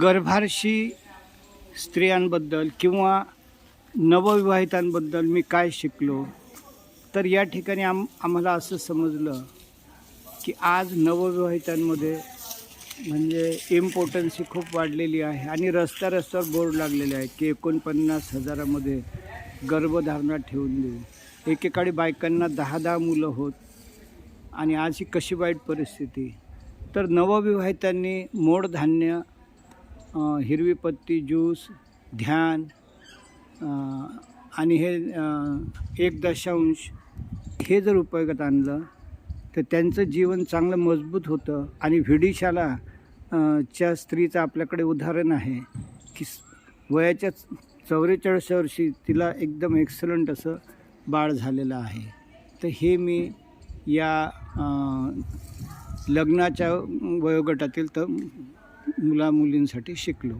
गर्भारशी स्त्रियांबद्दल किंवा नवविवाहितांबद्दल मी काय शिकलो तर या ठिकाणी आम आम्हाला असं समजलं की आज नवविवाहितांमध्ये म्हणजे इम्पॉर्टन्सी खूप वाढलेली आहे आणि रस्त्या रस्त्यावर बोर्ड लागलेले आहेत की एकोणपन्नास हजारामध्ये गर्भधारणा ठेवून देऊ. एकेकाळी बायकांना दहा दहा मुलं होत आणि आज ही कशी वाईट परिस्थिती. तर नवविवाहितांनी मोडधान्य हिरवी पत्ती ज्यूस ध्यान आणि हे एक दशांश हे जर उपयोगात आणलं तर त्यांचं जीवन चांगलं मजबूत होतं. आणि व्हिडिशाला च्या स्त्रीचं आपल्याकडे उदाहरण आहे की वयाच्या चौवेचाळीस वर्षी तिला एकदम एक्सलंट असं बाळ झालेलं आहे. तर हे मी या लग्नाच्या वयोगटातील तर मुला मुलींसाठी शिकलो.